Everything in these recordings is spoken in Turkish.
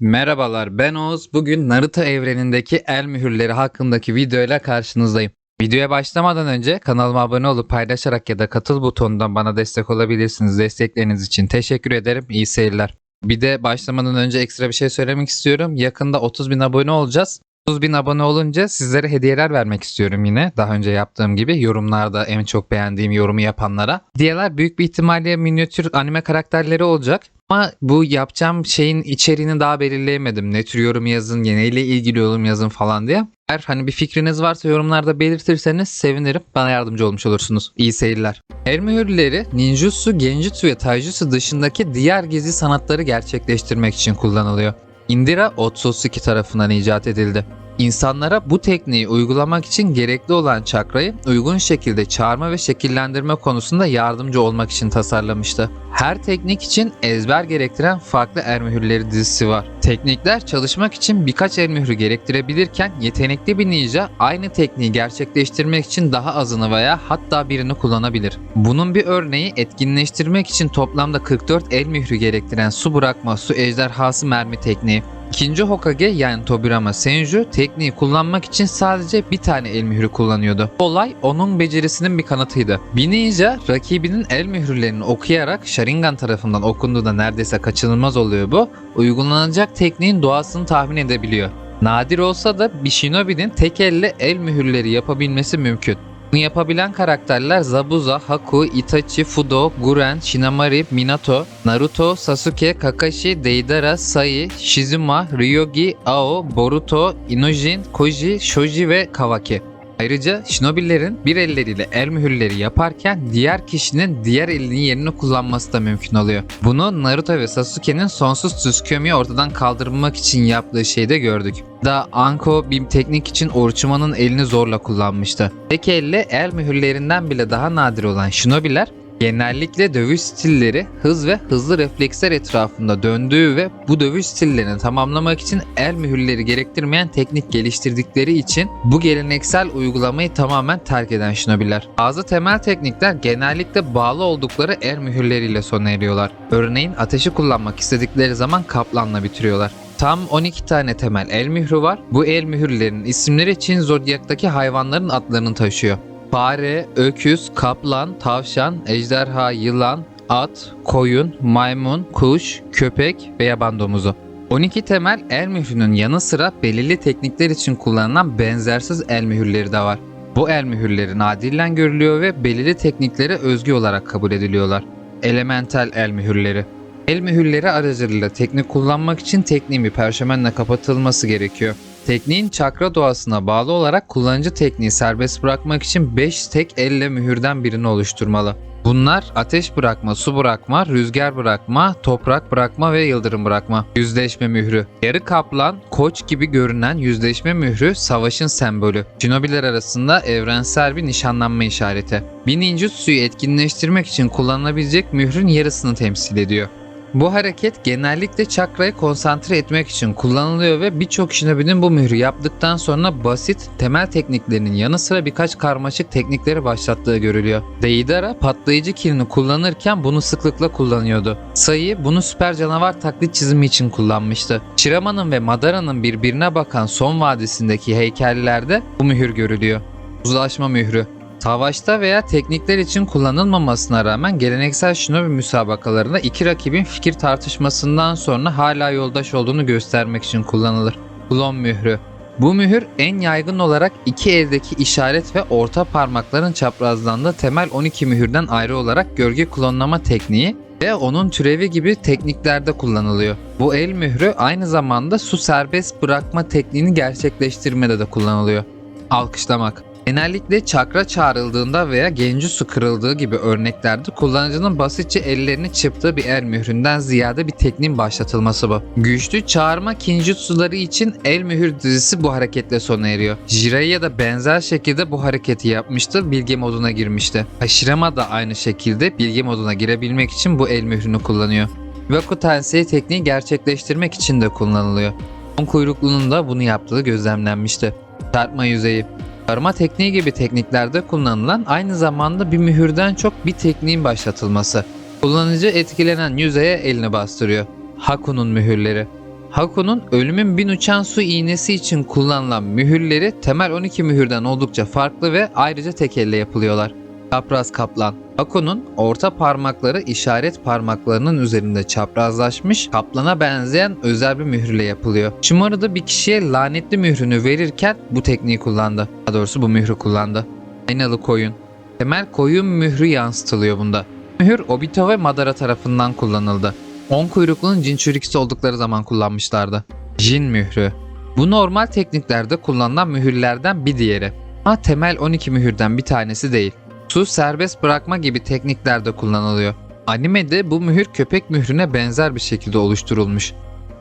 Merhabalar ben Oğuz. Bugün Naruto evrenindeki el mühürleri hakkındaki videoyla karşınızdayım. Videoya başlamadan önce kanalıma abone olup paylaşarak ya da katıl butonundan bana destek olabilirsiniz. Destekleriniz için teşekkür ederim. İyi seyirler. Bir de başlamadan önce ekstra bir şey söylemek istiyorum. Yakında 30 bin abone olacağız. 30 bin abone olunca sizlere hediyeler vermek istiyorum yine. Daha önce yaptığım gibi yorumlarda en çok beğendiğim yorumu yapanlara. Hediyeler büyük bir ihtimalle minyatür anime karakterleri olacak. Ama bu yapacağım şeyin içeriğini daha belirleyemedim. Ne tür yorum yazın, neyle ilgili yorum yazın falan diye. Eğer hani bir fikriniz varsa yorumlarda belirtirseniz sevinirim. Bana yardımcı olmuş olursunuz. İyi seyirler. El mühürleri ninjutsu, genjutsu ve taijutsu dışındaki diğer gizli sanatları gerçekleştirmek için kullanılıyor. Indira Otsutsuki tarafından icat edildi. İnsanlara bu tekniği uygulamak için gerekli olan çakrayı uygun şekilde çağırma ve şekillendirme konusunda yardımcı olmak için tasarlamıştı. Her teknik için ezber gerektiren farklı el mühürleri dizisi var. Teknikler çalışmak için birkaç el mührü gerektirebilirken yetenekli bir ninja aynı tekniği gerçekleştirmek için daha azını veya hatta birini kullanabilir. Bunun bir örneği etkinleştirmek için toplamda 44 el mührü gerektiren su bırakma su ejderhası mermi tekniği. İkinci Hokage yani Tobirama Senju tekniği kullanmak için sadece bir tane el mührü kullanıyordu. Bu Olay onun becerisinin bir kanıtıydı. Bir ninja rakibinin el mühürlerini okuyarak Sharingan tarafından okunduğunda neredeyse kaçınılmaz oluyor bu. Uygulanacak tekniğin doğasını tahmin edebiliyor. Nadir olsa da bir shinobi'nin tek elle el mühürleri yapabilmesi mümkün. Bunu yapabilen karakterler Zabuza, Haku, Itachi, Fudo, Guren, Shinamari, Minato, Naruto, Sasuke, Kakashi, Deidara, Sai, Shizuma, Ryogi, Ao, Boruto, Inojin, Koji, Shoji ve Kawaki. Ayrıca shinobilerin bir elleriyle el mühürleri yaparken diğer kişinin diğer elinin yerini kullanması da mümkün oluyor. Bunu Naruto ve Sasuke'nin sonsuz Tsukuyomi'yi ortadan kaldırmak için yaptığı şeyde gördük. Da Anko bir teknik için Orochimaru'nun elini zorla kullanmıştı. Tek elle el mühürlerinden bile daha nadir olan shinobiler genellikle dövüş stilleri hız ve hızlı refleksler etrafında döndüğü ve bu dövüş stillerini tamamlamak için el mühürleri gerektirmeyen teknik geliştirdikleri için bu geleneksel uygulamayı tamamen terk eden shinobiler. Bazı temel teknikler genellikle bağlı oldukları el mühürleriyle sona eriyorlar. Örneğin ateşi kullanmak istedikleri zaman kaplanla bitiriyorlar. Tam 12 tane temel el mührü var. Bu el mühürlerinin isimleri Çin zodyaktaki hayvanların adlarını taşıyor. Fare, öküz, kaplan, tavşan, ejderha, yılan, at, koyun, maymun, kuş, köpek ve yaban domuzu. 12 temel el mührünün yanı sıra belirli teknikler için kullanılan benzersiz el mühürleri de var. Bu el mühürleri nadiren görülüyor ve belirli tekniklere özgü olarak kabul ediliyorlar. Elemental el mühürleri. El mühürleri aracılığıyla teknik kullanmak için tekniğin bir perşemenle kapatılması gerekiyor. Tekniğin çakra doğasına bağlı olarak kullanıcı tekniği serbest bırakmak için 5 tek elle mühürden birini oluşturmalı. Bunlar ateş bırakma, su bırakma, rüzgar bırakma, toprak bırakma ve yıldırım bırakma. Yüzleşme mührü. Yarı kaplan, koç gibi görünen yüzleşme mührü savaşın sembolü. Shinobiler arasında evrensel bir nişanlanma işareti. Bir ninjutsuyu etkinleştirmek için kullanılabilecek mührün yarısını temsil ediyor. Bu hareket genellikle çakrayı konsantre etmek için kullanılıyor ve birçok shinobi'nin bu mührü yaptıktan sonra basit temel tekniklerinin yanı sıra birkaç karmaşık teknikleri başlattığı görülüyor. Deidara patlayıcı kilini kullanırken bunu sıklıkla kullanıyordu. Sayı bunu süper canavar taklit çizimi için kullanmıştı. Shirama'nın ve Madara'nın birbirine bakan son vadisindeki heykellerde bu mühür görülüyor. Uzlaşma mührü. Savaşta veya teknikler için kullanılmamasına rağmen geleneksel shinobi müsabakalarında iki rakibin fikir tartışmasından sonra hala yoldaş olduğunu göstermek için kullanılır. Klon mührü. Bu mühür en yaygın olarak iki eldeki işaret ve orta parmakların çaprazlandığı temel 12 mühürden ayrı olarak gölge klonlama tekniği ve onun türevi gibi tekniklerde kullanılıyor. Bu el mührü aynı zamanda su serbest bırakma tekniğini gerçekleştirmede de kullanılıyor. Alkışlamak. Genellikle çakra çağrıldığında veya genjutsu kırıldığı gibi örneklerde kullanıcının basitçe ellerini çırptığı bir el mühründen ziyade bir tekniğin başlatılması bu. Güçlü çağırma kinjutsuları için el mühür dizisi bu hareketle sona eriyor. Jiraiya da benzer şekilde bu hareketi yapmıştı, bilge moduna girmişti. Hashirama da aynı şekilde bilge moduna girebilmek için bu el mührünü kullanıyor. Waku Tensei tekniği gerçekleştirmek için de kullanılıyor. Onun kuyruklunun da bunu yaptığı gözlemlenmişti. Çarpma yüzeyi Arama tekniği gibi tekniklerde kullanılan aynı zamanda bir mühürden çok bir tekniğin başlatılması. Kullanıcı etkilenen yüzeye elini bastırıyor. Haku'nun mühürleri. Haku'nun ölümün bin uçan su iğnesi için kullanılan mühürleri temel 12 mühürden oldukça farklı ve ayrıca tek elle yapılıyorlar. Çapraz kaplan. Haku'nun orta parmakları işaret parmaklarının üzerinde çaprazlaşmış kaplana benzeyen özel bir mühürle yapılıyor. Shimaru da bir kişiye lanetli mührünü verirken bu tekniği kullandı. Daha doğrusu bu mührü kullandı. Aynalı koyun. Temel koyun mührü yansıtılıyor bunda. Mühür Obito ve Madara tarafından kullanıldı. 10 kuyruklunun Jinchurikisi oldukları zaman kullanmışlardı. Jin mührü. Bu normal tekniklerde kullanılan mühürlerden bir diğeri. Ama temel 12 mühürden bir tanesi değil. Su serbest bırakma gibi tekniklerde kullanılıyor. Animede bu mühür köpek mührüne benzer bir şekilde oluşturulmuş.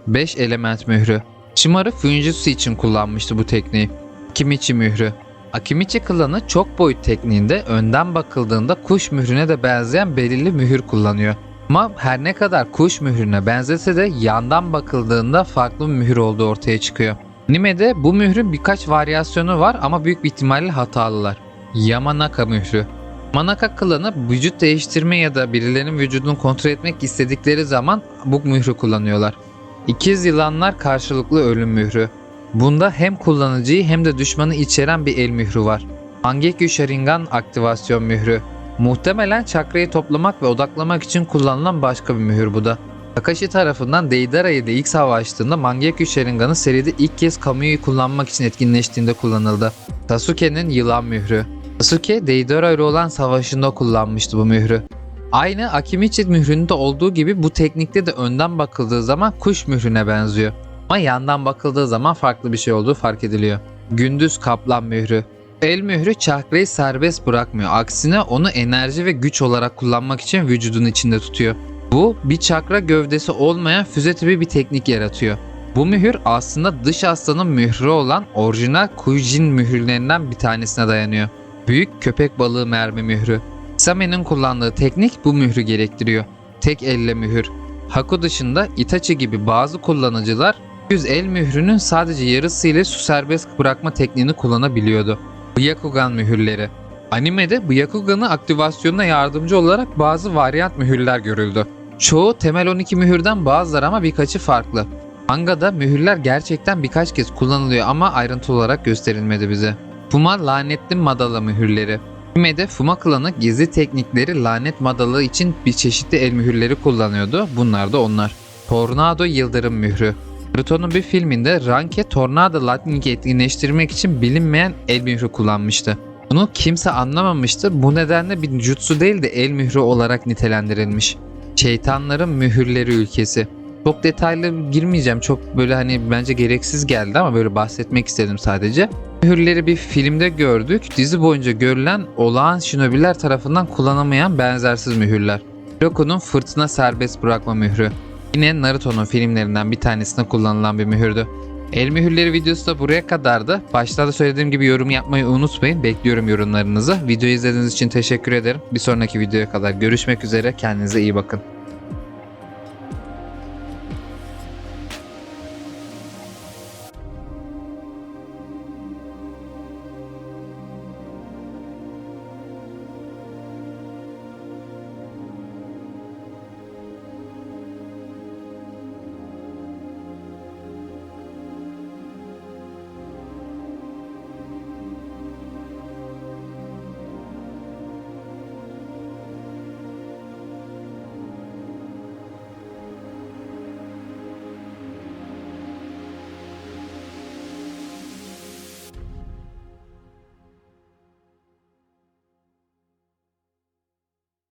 5 element mührü. Shimaru Fujitsu için kullanmıştı bu tekniği. Kimichi mührü. Akimichi klanı çok boyut tekniğinde önden bakıldığında kuş mührüne de benzeyen belirli mühür kullanıyor. Ama her ne kadar kuş mührüne benzese de yandan bakıldığında farklı bir mühür olduğu ortaya çıkıyor. Anime'de bu mührün birkaç varyasyonu var ama büyük bir ihtimalle hatalılar. Yamanaka mührü. Manaka klanı vücut değiştirme ya da birilerinin vücudunu kontrol etmek istedikleri zaman bu mührü kullanıyorlar. İkiz yılanlar karşılıklı ölüm mührü. Bunda hem kullanıcıyı hem de düşmanı içeren bir el mührü var. Mangekyo Sharingan aktivasyon mührü. Muhtemelen çakrayı toplamak ve odaklamak için kullanılan başka bir mühür bu da. Kakashi tarafından Deidara ile ilk savaştığında Mangekyo Sharingan'ı seride ilk kez Kamuyu'yu kullanmak için etkinleştiğinde kullanıldı. Sasuke'nin yılan mührü. Sasuke Deidara ile olan savaşında kullanmıştı bu mührü. Aynı Akimichi mühründe olduğu gibi bu teknikte de önden bakıldığı zaman kuş mührüne benziyor. Ama yandan bakıldığı zaman farklı bir şey olduğu fark ediliyor. Gündüz kaplan mührü. El mührü çakrayı serbest bırakmıyor. Aksine onu enerji ve güç olarak kullanmak için vücudun içinde tutuyor. Bu bir çakra gövdesi olmayan füze tipi bir teknik yaratıyor. Bu mühür aslında dış aslanın mührü olan orijinal Kujin mühürlerinden bir tanesine dayanıyor. Büyük köpek balığı mermi mührü. Same'nin kullandığı teknik bu mührü gerektiriyor. Tek elle mühür. Haku dışında Itachi gibi bazı kullanıcılar 100 el mührünün sadece yarısı ile su serbest bırakma tekniğini kullanabiliyordu. Byakugan mühürleri. Animede Byakugan'ın aktivasyonuna yardımcı olarak bazı varyant mühürler görüldü. Çoğu temel 12 mühürden bazıları ama birkaçı farklı. Manga'da mühürler gerçekten birkaç kez kullanılıyor ama ayrıntı olarak gösterilmedi bize. Fuma lanetli madala mühürleri. Animede Fuma klanı gizli teknikleri lanet madalı için bir çeşitli el mühürleri kullanıyordu. Bunlar da onlar. Tornado yıldırım mührü. Naruto'nun bir filminde Ranke Tornado Lightning'i etkinleştirmek için bilinmeyen el mührü kullanmıştı. Bunu kimse anlamamıştı. Bu nedenle bir jutsu değil de el mührü olarak nitelendirilmiş. Şeytanların mühürleri ülkesi. Çok detaylı girmeyeceğim. Çok böyle hani bence gereksiz geldi ama böyle bahsetmek istedim sadece. Mühürleri bir filmde gördük. Dizi boyunca görülen olağan shinobiler tarafından kullanamayan benzersiz mühürler. Roku'nun fırtına serbest bırakma mührü. Yine Naruto'nun filmlerinden bir tanesinde kullanılan bir mühürdü. El mühürleri videosu da buraya kadardı. Başta da söylediğim gibi yorum yapmayı unutmayın. Bekliyorum yorumlarınızı. Videoyu izlediğiniz için teşekkür ederim. Bir sonraki videoya kadar görüşmek üzere. Kendinize iyi bakın.